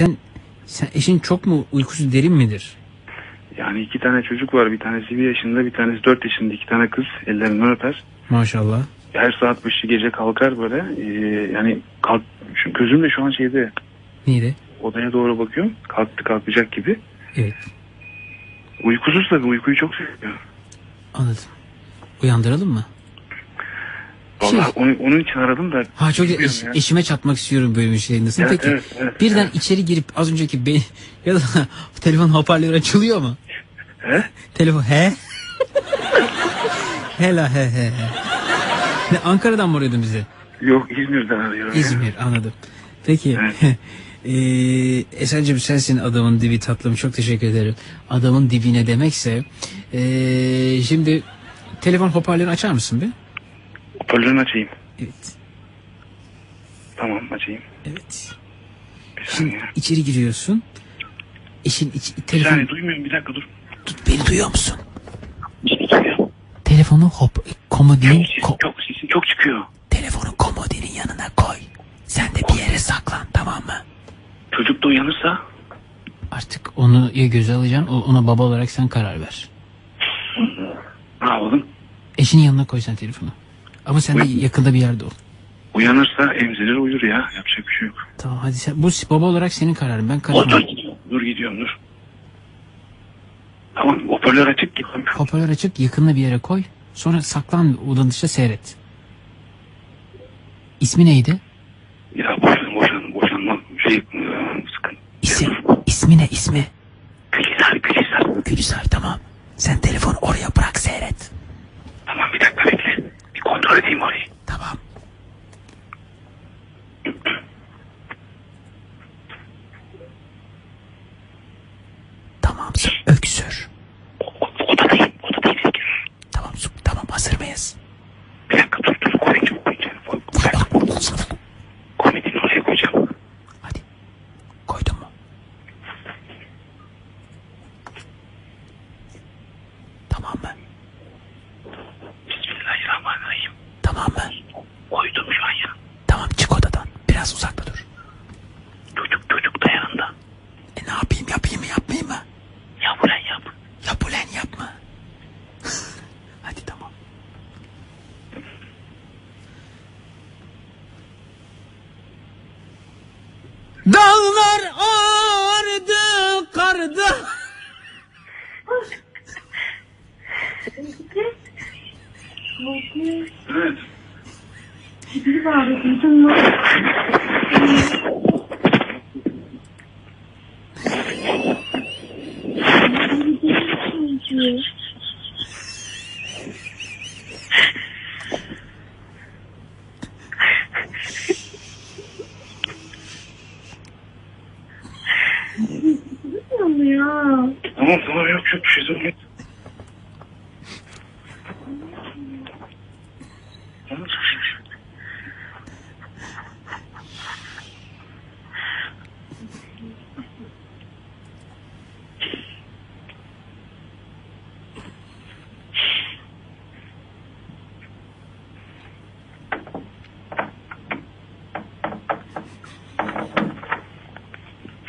Sen, sen eşin çok mu uykusu derin midir? Yani iki tane çocuk var. Bir tanesi bir yaşında, bir tanesi dört yaşında. iki tane kız ellerinden öper. Maşallah. Her saat başı gece kalkar böyle. Ee, yani kalk, şu gözüm de şu an şeyde Neydi? odaya doğru bakıyorum. Kalktı kalkacak gibi. Evet Uykusuz tabii uykuyu çok seviyor. anladım. Uyandıralım mı? Şey- Vallahi onu, onun için aradım da. Ha çok eş- ya. eşime çatmak istiyorum böyle bir şeyindesin. Evet, Peki evet, evet, birden evet. içeri girip az önceki be ya da telefon hoparlörü açılıyor mu? He? Telefon he? Hela he he he. Ne Ankara'dan mı arıyordun bizi? Yok İzmir'den arıyorum. ya. İzmir anladım. Peki. Evet. Eee Esen'cim sensin adamın dibi tatlım çok teşekkür ederim. Adamın dibine demekse eee, şimdi telefon hoparlörünü açar mısın bir? Hoparlörünü açayım. Evet. Tamam açayım. Evet. Bir Şimdi saniye. içeri giriyorsun. Eşin iç, Bir telefon saniye duymuyorum bir dakika dur. tut beni duyuyor musun? Çıkıyor. Telefonu hop komodinin ko- çok, sesin çok çıkıyor. telefonu komodinin yanına koy. Sen de bir yere saklan tamam mı? Çocuk da uyanırsa Artık onu ya göze alacaksın o- ona baba olarak sen karar ver. ne yapalım? Eşinin yanına koy sen telefonu. Ama sen de Uyan- yakında bir yerde ol. Uyanırsa emzirir uyur ya. Yapacak bir şey yok. Tamam hadi sen bu baba olarak senin kararın ben karışmam. dur gidiyorum. Dur gidiyorum dur. Tamam hoparlör açık gidiyorum. Hoparlör açık yakında bir yere koy. Sonra saklan odanın dışında seyret. İsmi neydi? Ya boşan boşan boşanma şey e, sıkın. İsim, ismi ne ismi? Gülizar Gülizar. Gülizar tamam. Sen telefonu oraya bırak seyret. Tamam bir dakika bekle. Kontrol edeyim orayı. Tamam. Tamam öksür. O- Odadayım. Odadayım. Sekiz. Tamam tamam hazır mıyız? Bir dakika dur dur koyacağım koyacağım. Komedinin oraya koyacağım. Hadi. Koydun mu? Tamam mı? Bismillahirrahmanirrahim. Tamam mı? Koydum şu an ya. Tamam çık odadan. Biraz uzakta dur. Çocuk çocuk da yanında. E ne yapayım yapayım mı yapmayayım mı? Ya ulan yap. Yap ulan yapma. Hadi tamam. Dağlar karda. Evet. Bir bağırıyor, duydun mu? ya. Tamam tamam yok yok bir şey sormayın. Tamam.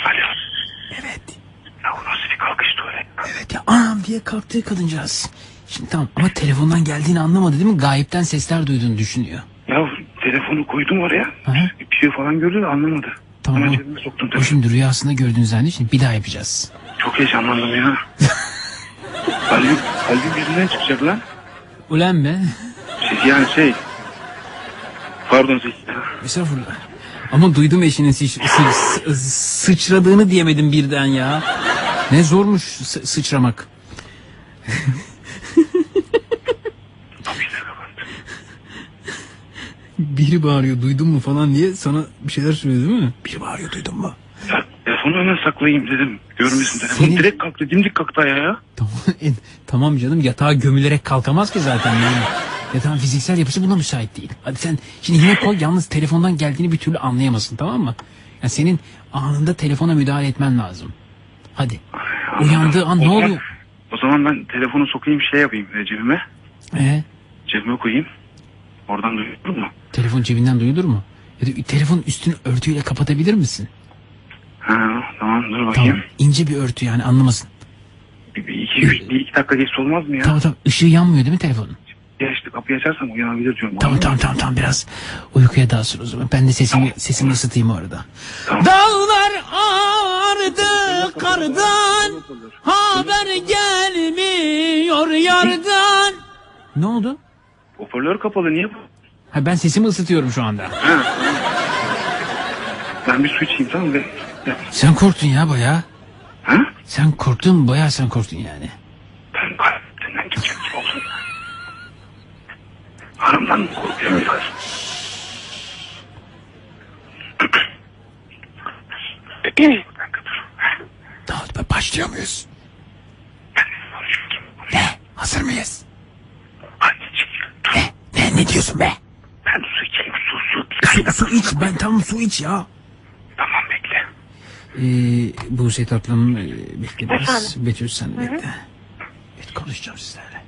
Alo. Evet. Ya bu nasıl bir kalkıştı öyle? Evet ya anam diye kalktı kadıncağız. Şimdi tamam ama telefondan geldiğini anlamadı değil mi? Gayipten sesler duyduğunu düşünüyor. Ya telefonu koydum oraya. Hı. Bir şey falan gördü de anlamadı. Tamam. Hemen cebime soktum O şimdi rüyasında gördüğünü zannetti. Şimdi bir daha yapacağız. Çok heyecanlandım ya. kalbim, kalbim yerinden çıkacak lan. Ulan be. Şey, yani şey. Pardon Zeki. Estağfurullah. Ama duydum eşinin sıç- sı- sı- sıçradığını diyemedim birden ya. Ne zormuş sı- sıçramak. Biri bağırıyor duydun mu falan diye sana bir şeyler söylüyor değil mi? Biri bağırıyor duydun mu? Ya telefonu hemen saklayayım dedim. Görmesin telefonu. Senin- Direkt kalktı. Dimdik kalktı ayağa ya. Tamam, tamam canım yatağa gömülerek kalkamaz ki zaten yani. Yatağın fiziksel yapısı buna müsait değil. Hadi sen şimdi yine koy yalnız telefondan geldiğini bir türlü anlayamazsın tamam mı? Yani senin anında telefona müdahale etmen lazım. Hadi. Uyandığı an ne oluyor? O zaman ben telefonu sokayım şey yapayım e, cebime. Ee, Cebime koyayım. Oradan duyulur mu? telefon cebinden duyulur mu? Ya da telefon üstünü örtüyle kapatabilir misin? Ha, tamam dur Tamam. bakayım. İnce bir örtü yani anlamasın. Bir, bir, iki, bir, bir iki dakika geç olmaz mı ya? Tamam tamam. Işığı yanmıyor değil mi telefonun? Ya işte kapıyı açarsam uyanabilir diyorum. Tamam tamam tamam tamam biraz uykuya dalsın o zaman. Ben de sesimi sesimi ısıtayım orada. Tamam. Dağlar ağardı kardan haber gelmiyor yardan. Ne oldu? Hoparlör kapalı niye? Ha, ben sesimi ısıtıyorum şu anda. Ben bir su içeyim tamam mı? Sen korktun ya baya. Ha? Sen korktun baya sen korktun yani. Ben kalbimden gibi oldum. Hanımdan korkuyorum biraz? Bir dakika dur. Ne oldu be başlıyor muyuz? Ne? Hazır mıyız? Ne? Ne, ne diyorsun be? Ben su içeyim su su. Su, su iç ben tamam su iç ya. Tamam bekle. Ee, Buse tatlım e, bekle biraz. Efendim? Betül sen bekle. Evet konuşacağım sizlerle.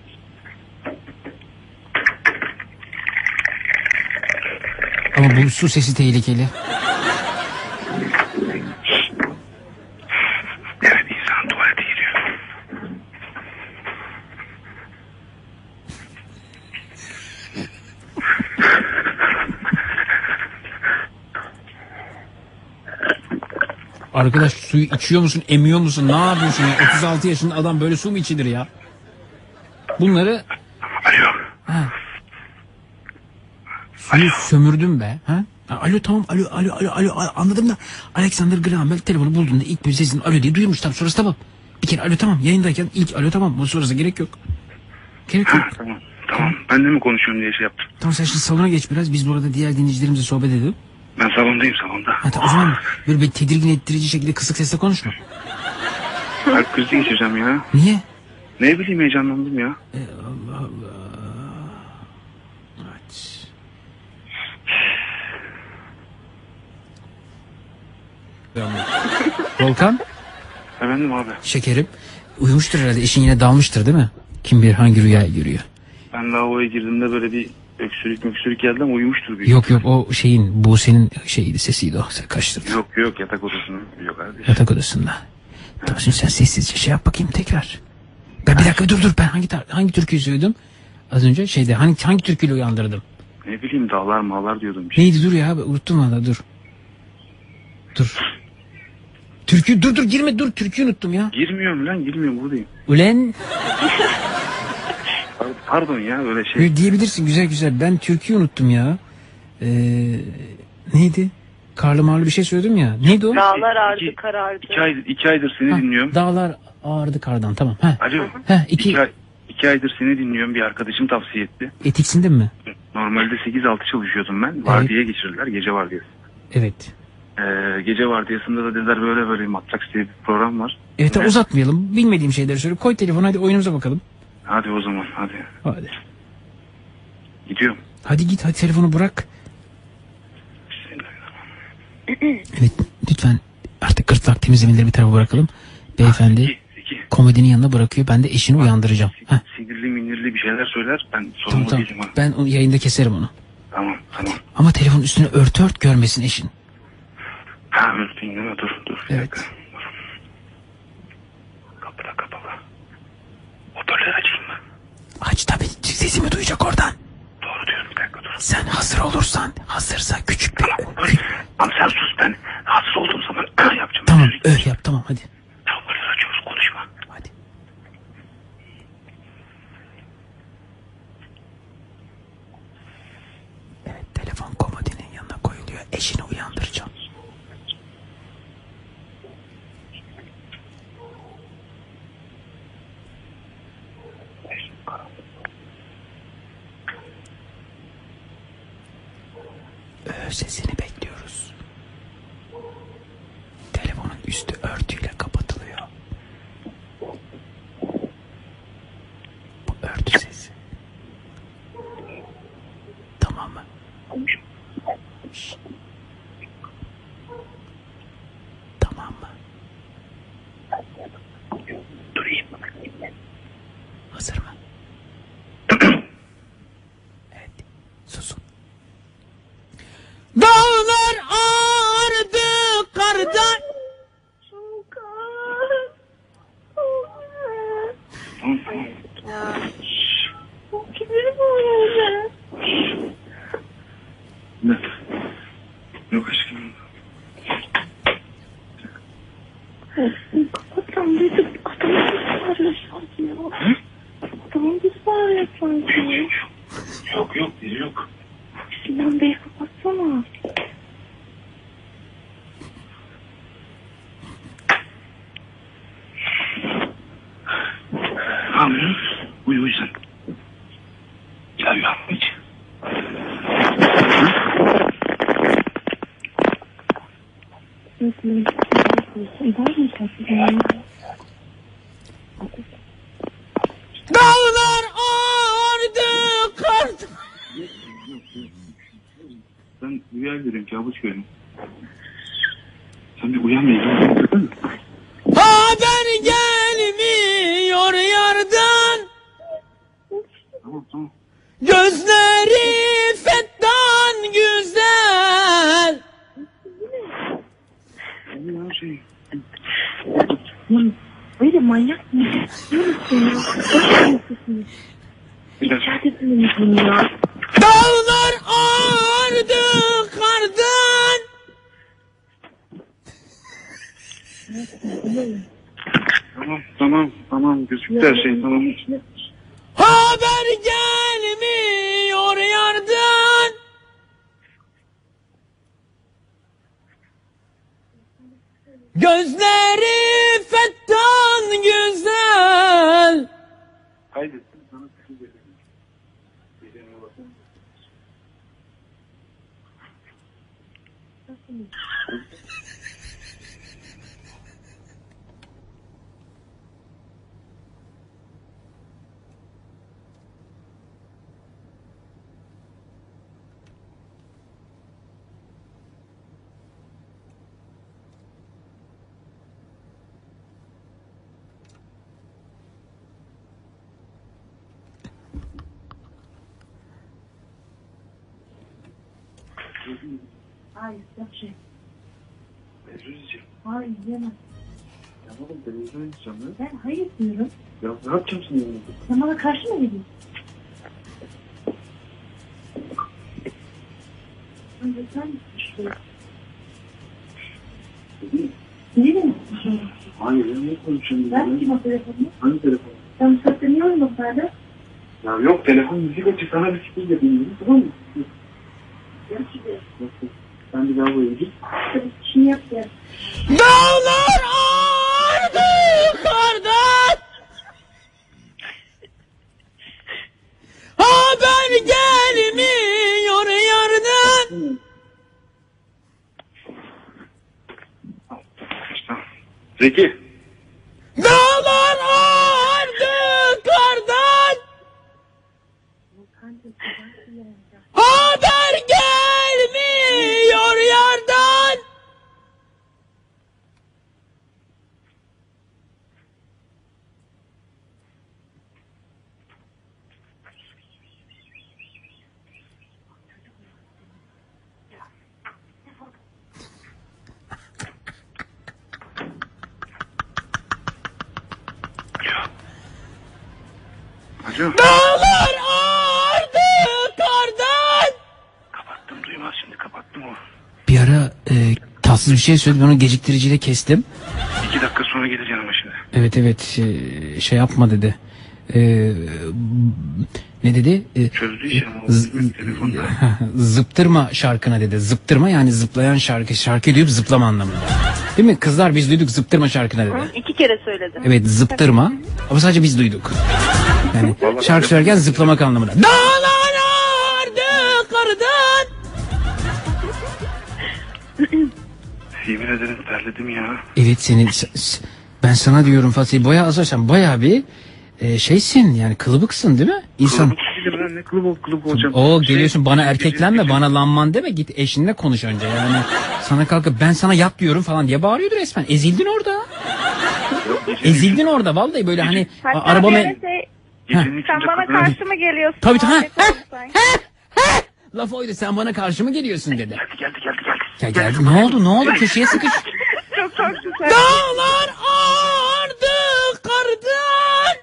Ama bu su sesi tehlikeli. Evet insan tuvalete giriyor. Arkadaş suyu içiyor musun, emiyor musun, ne yapıyorsun ya? 36 yaşında adam böyle su mu içilir ya? Bunları Alo. ha. Suyu sömürdüm be. Ha? Alo tamam alo alo alo alo anladım da Alexander Graham Bell telefonu bulduğunda ilk bir sesini alo diye duymuş tamam sonrası tamam. Bir kere alo tamam yayındayken ilk alo tamam bu sonrası gerek yok. Gerek yok. Tamam. Tamam. Ben de mi konuşuyorum diye şey yaptım. Tamam sen şimdi salona geç biraz biz burada diğer dinleyicilerimizle sohbet edelim. Salondayım salonda. Ha, tamam, o zaman böyle bir tedirgin ettirici şekilde kısık sesle konuşma. Kalp krizi geçireceğim ya. Niye? Ne bileyim heyecanlandım ya. Evet. Volkan Efendim abi. şekerim uyumuştur herhalde eşin yine dalmıştır değil mi? Kim bilir hangi rüya görüyor. Ben lavaboya girdiğimde böyle bir öksürük öksürük geldi ama uyumuştur büyük. Yok yok o şeyin bu senin şeyiydi sesiydi o sen kaçtırdın Yok yok yatak odasında yok kardeş. yatak odasında. Tamam şimdi sen sessizce şey yap bakayım tekrar. Ben bir dakika dur dur ben hangi hangi türküyü söyledim? Az önce şeyde hangi hangi türküyle uyandırdım? Ne bileyim dağlar mağlar diyordum. Bir şey. Neydi dur ya unuttum valla dur. Dur. Türkü dur dur girme dur türküyü unuttum ya. Girmiyorum lan girmiyorum buradayım. Ulen Pardon ya böyle şey. böyle diyebilirsin güzel güzel ben türküyü unuttum ya. Ee, neydi? Karlı marlı bir şey söyledim ya. Neydi o? Dağlar ağrıdı İki- karardı. İki aydır, iki aydır seni Ha, dinliyorum. Dağlar ağırdı kardan tamam. Ha. Alo. Ha, iki, İki, ay, iki aydır seni dinliyorum bir arkadaşım tavsiye etti. etiksindin mi? Normalde 8-6 çalışıyordum ben. Vardiya geçirdiler gece vardiyası. Evet. Ee, gece vardiyasında da dediler böyle böyle Matrax diye bir program var. Evet uzatmayalım. Bilmediğim şeyleri söyle. Koy telefonu hadi oyunumuza bakalım. Hadi o zaman hadi. Hadi. Gidiyorum. Hadi git hadi telefonu bırak. Evet lütfen artık gırtlak temizlemeleri bir tarafa bırakalım. Beyefendi İki, iki. komedinin yanına bırakıyor. Ben de eşini uyandıracağım. Heh, Sinirli minirli bir şeyler söyler. Ben tamam sorumlu tamam. değilim ha. Ben onu yayında keserim onu. Tamam tamam. Ama telefonun üstüne örtü ört görmesin eşin. Ha örtün değil mi? Dur dur. Evet. dakika. Dur. Kapı da kapalı. Hoparlör açayım mı? Aç tabii sesimi duyacak oradan. Doğru diyorum bir dakika dur. Sen hazır olursan hazırsa küçük bir... Tamam sen sus ben. Rahatsız olduğum zaman yapacağım. Tamam öyle yap tamam hadi. Hoparlör açıyoruz konuşma. Hadi. Evet telefon komodinin yanına koyuluyor. Eşini uyandıracağım. Kaydettim sana küfür ederim. Gecenin olasın. Hayır yok şey. Televizyon izleyeceğim. Hayır yemem. Ya oğlum televizyon izleyeceğim lan. Ben hayır diyorum. Ya ne yapacağım senin yanında? Sen bana karşı mı geliyorsun? Önce sen işte. Benim konuşuyorsun? Hayır ya ne konuşuyorsun? Ben kim o telefonunu? Hangi telefon? Saatte niye oyun sende? Ya yok telefon müzik açık sana bir fikir yapayım. Tamam mı? Gerçi Sen bir daha de işini yap ya. Dağlar ağardı kardan. Haber gelmiyor yardan. Zeki. Dağlar ağardı kardan. Haber gelmiyor yardan. Alo. Dağlar ağardı kardan. Kapattım duymaz şimdi kapattım o. Bir ara e, tatsız bir şey söyledi. Ben onu geciktiriciyle kestim. İki dakika sonra geleceğim ama şimdi. Evet evet e, şey yapma dedi. E, ne dedi? E, Çözdü işi ama zıptırma şarkına dedi. Zıptırma yani zıplayan şarkı. Şarkı duyup zıplama anlamında. Değil mi? Kızlar biz duyduk zıptırma şarkına dedi. İki kere söyledim. Evet zıptırma. Ama sadece biz duyduk. Yani şarkı ben- söylerken zıplamak anlamında. Dağlar ağardı kardan. Yemin ederim terledim ya. Evet senin ben sana diyorum Fatih boya azarsan baya bir e, şeysin yani kılıbıksın değil mi? İnsan Kılıbık değilim lan ne kılıbık ol, kılıbık olacağım. o Şey, geliyorsun bana gece- erkeklenme bana lanman deme git eşinle konuş önce yani sana kalkıp ben sana yat diyorum falan diye bağırıyordu resmen ezildin orada ezildin orada vallahi böyle hani Hatta araba şey, sen bana kısmını- karşı mı geliyorsun? Tabii ki. Ha, ha, ha. Laf oydu sen bana karşı mı geliyorsun dedi. Geldi geldi geldi geldi. Ya geldi ne oldu ne oldu köşeye sıkış. Çok çok güzel. Dağlar ağardı kardan.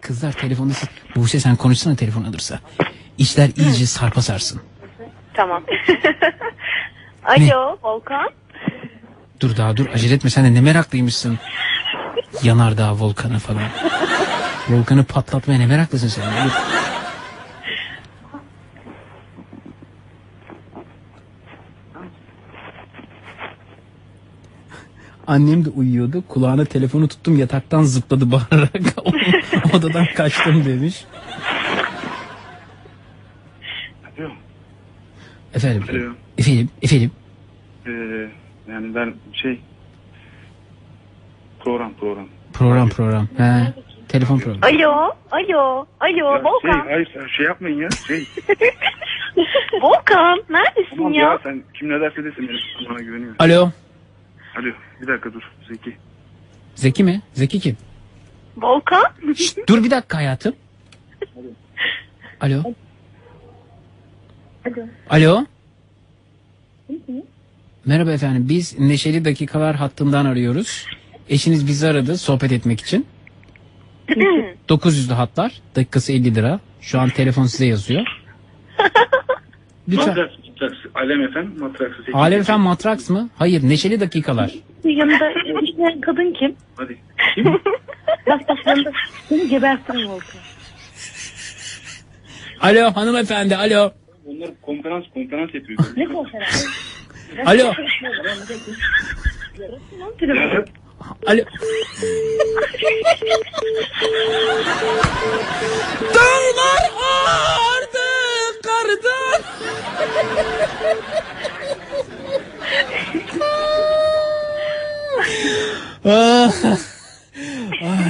Kızlar telefonda siz... Buse sen konuşsana telefon alırsa. İşler iyice sarpa sarsın. Tamam. Alo Volkan. Dur daha dur acele etme sen de ne meraklıymışsın. Yanardağ volkanı falan. Volkanı patlatmaya ne meraklısın sen. Dur. Annem de uyuyordu. Kulağına telefonu tuttum yataktan zıpladı bağırarak. Odadan kaçtım demiş. Alo. Efendim. Alo. Efendim. Efendim. Ee, yani ben şey program program. Program program. He. Telefon programı. Alo. Alo. Alo Ya şey Volkan. hayır sen şey yapmayın ya şey. Volkan neredesin Tamam ya? ya sen kim ne derse desin benim bana güveniyor. Alo. Alo bir dakika dur Zeki. Zeki mi? Zeki kim? Volkan. Şşt, dur bir dakika hayatım. Alo. Alo. Merhaba efendim. Biz Neşeli Dakikalar hattından arıyoruz. Eşiniz bizi aradı sohbet etmek için. 900'lü hatlar. Dakikası 50 lira. Şu an telefon size yazıyor. Lütfen. Matraks, matraks. Alem efendim matraksı. Zeki. Alem efendim Matraks mı? Hayır Neşeli Dakikalar. Yanında işleyen kadın kim? Hadi. Bak bak yanında seni gebertirim Volkan. Alo hanımefendi alo. Onlar konferans konferans yapıyor. Ne konferansı? Alo. Alo. Dağlar ağardı kardan.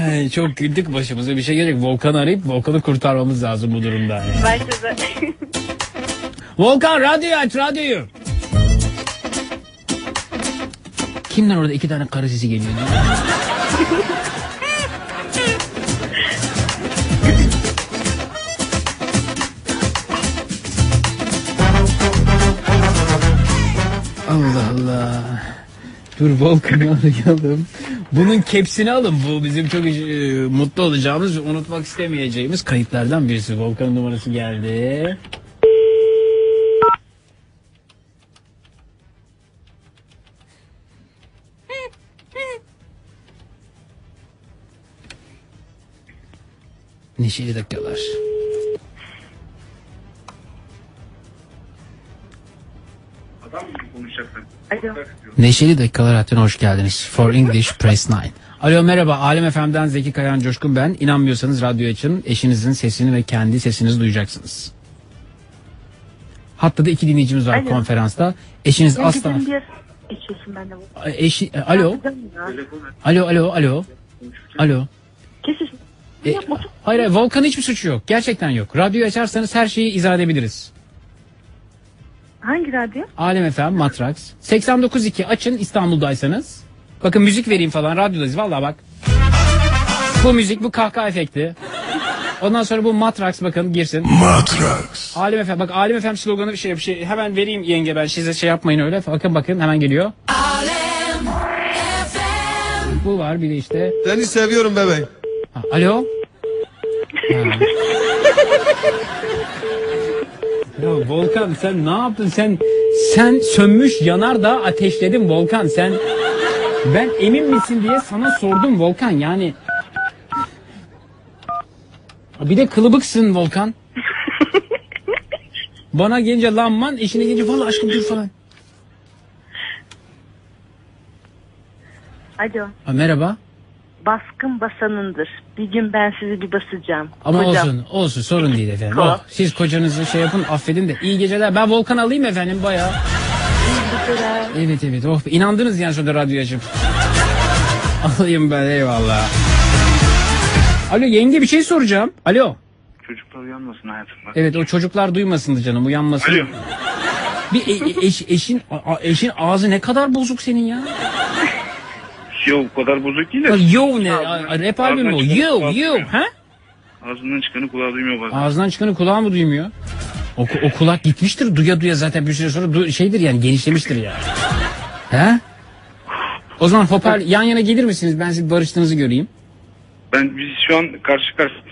Ay, çok güldük başımıza bir şey gelecek. Volkan arayıp Volkan'ı kurtarmamız lazım bu durumda. De. Volkan radyoyu aç radyoyu. Kimden orada iki tane karı sesi geliyor? Allah Allah. Dur Volkan'ı arayalım. Bunun kepsini alın. Bu bizim çok e, mutlu olacağımız, unutmak istemeyeceğimiz kayıtlardan birisi. Volkan'ın numarası geldi. Neşeli dakikalar. Alo. Neşeli dakikalar hattına hoş geldiniz. For English Press 9. Alo merhaba Alem FM'den Zeki Kayan Coşkun ben. İnanmıyorsanız radyo açın. Eşinizin sesini ve kendi sesinizi duyacaksınız. Hatta da iki dinleyicimiz var Alo. konferansta. Eşiniz Ya asla... gidelim bir. Eşi... Alo. Alo alo alo. Alo. Kesin. E, hayır hayır Volkan'ın hiçbir suçu yok. Gerçekten yok. Radyoyu açarsanız her şeyi izah edebiliriz. Hangi radyo? Alem FM Matrax. 89.2 açın İstanbul'daysanız. Bakın müzik vereyim falan radyodayız valla bak. Bu müzik bu kahkaha efekti. Ondan sonra bu Matrax bakın girsin. Matrax. Alem FM bak Alem FM sloganı bir şey bir şey hemen vereyim yenge ben size şey yapmayın öyle. Bakın bakın hemen geliyor. Bu var bir de işte. Seni seviyorum bebeğim. Ha, alo. Ha. ya Volkan sen ne yaptın sen sen sönmüş yanardağ ateşledin Volkan sen ben emin misin diye sana sordum Volkan yani bir de kılıbıksın Volkan bana gelince lanman eşine gelince valla aşkım dur falan Alo. ha, merhaba Baskın basanındır. Bir gün ben sizi bir basacağım. Ama Kocam. olsun olsun sorun değil efendim. Oh, siz kocanızı şey yapın affedin de iyi geceler. Ben Volkan alayım efendim bayağı. Geceler. Evet evet oh inandınız yani sonra radyo açıp. alayım ben eyvallah. Alo yenge bir şey soracağım. Alo. Çocuklar uyanmasın hayatım bak. Evet o çocuklar duymasındı canım uyanmasın. Alo. Bir e- e- eş, eşin a- eşin ağzı ne kadar bozuk senin ya. Yo o kadar bozuk değil de. Yo ne? Rap albüm mü o? Yo yo ha? Ağzından çıkanı kulağı duymuyor bazen. Ağzından çıkanı kulağı mı duymuyor? O, o kulak gitmiştir duya duya zaten bir süre sonra du- şeydir yani genişlemiştir ya. He? O zaman hoparl yan yana gelir misiniz? Ben siz barıştığınızı göreyim. Ben biz şu an karşı karşıyayız.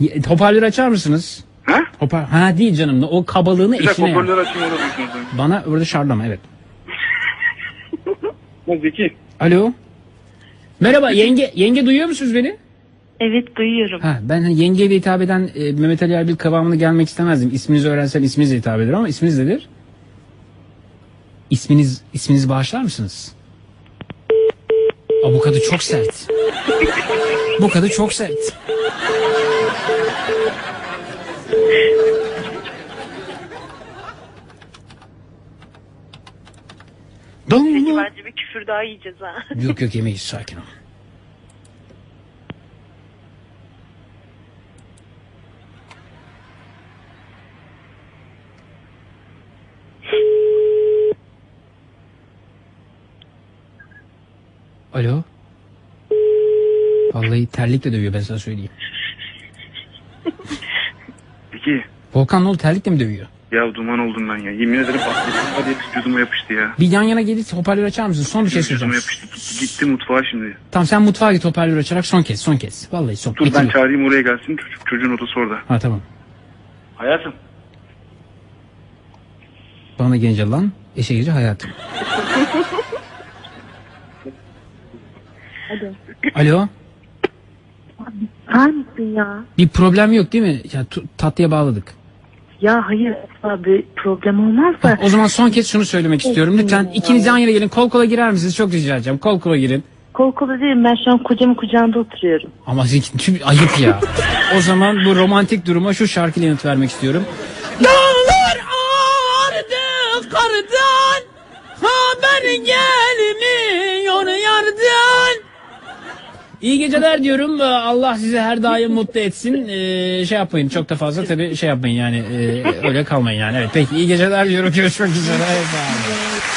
Y- Hoparlörü açar mısınız? Ha? Hopar ha değil canım. O kabalığını Bir dakika eşine yap. hoparlör açayım orada duysunuz. Bana orada şarlama evet. Ha, Zeki. Alo. Merhaba yenge yenge duyuyor musunuz beni? Evet duyuyorum. Ha ben hani yengeyle hitap eden e, Mehmet Ali Erbil kıvamını gelmek istemezdim. İsminizi öğrensen isminizle hitap eder ama isminiz nedir? İsminiz isminizi bağışlar mısınız? Aa, bu kadı çok sert. bu kadı çok sert. Peki Damla. bence bir küfür daha yiyeceğiz ha. Yok yok yemeyiz sakin ol. Alo. Vallahi terlikle dövüyor ben sana söyleyeyim. Zeki. Volkan ne oldu terlikle mi dövüyor? Ya duman oldum ben ya. Yemin ederim atletim hadi hepsi vücuduma yapıştı ya. Bir yan yana gelip hoparlör açar mısın? Son bir şey Vücuduma söyleyeceğim. yapıştı. Gitti mutfağa şimdi. Tamam sen mutfağa git hoparlör açarak son kez son kez. Vallahi son. Dur ben Bitiriyor. çağırayım oraya gelsin. Çocuk, çocuğun odası orada. Ha tamam. Hayatım. Bana gelince lan eşe gelince hayatım. Alo. Var mısın ya? Bir problem yok değil mi? Ya tu- tatlıya bağladık. Ya hayır asla bir problem olmaz da. O zaman son kez şunu söylemek istiyorum. Lütfen ikiniz yan yana gelin. Kol kola girer misiniz? Çok rica edeceğim. Kol kola girin. Kol kola değilim ben şu an kocamın kucağında oturuyorum. Ama sizinki tüm- ayıp ya. o zaman bu romantik duruma şu şarkıyla yanıt vermek istiyorum. Dağlar ağardı kardan Haber gelmiyor İyi geceler diyorum. Ee, Allah sizi her daim mutlu etsin. Ee, şey yapmayın çok da fazla tabii şey yapmayın yani. Ee, öyle kalmayın yani. Evet peki iyi geceler diyorum. Görüşmek üzere. Evet.